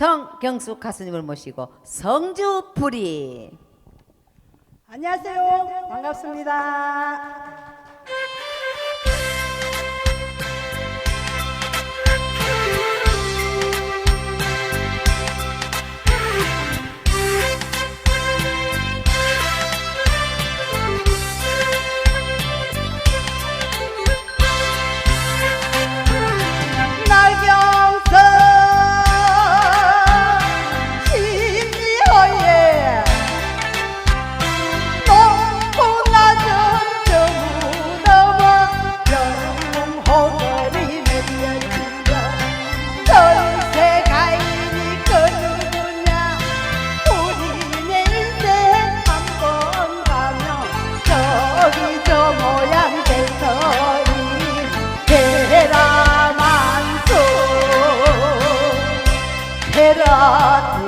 성경숙 가수님을 모시고 성주풀이 안녕하세요. 반갑습니다. hayat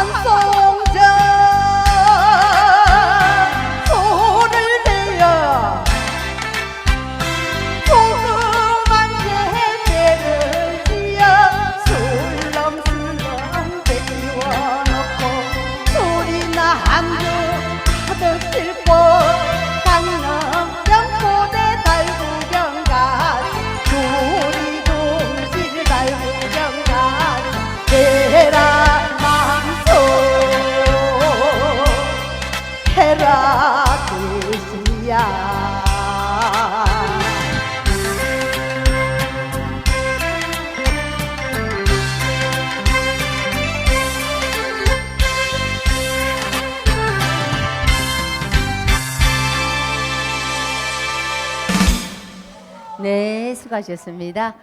한송자. 손을 대야 소름한 예배를 지어. 술렁술렁 대와 놓고 소리나 한, 해라 뜻이야 네, 수고하셨습니다.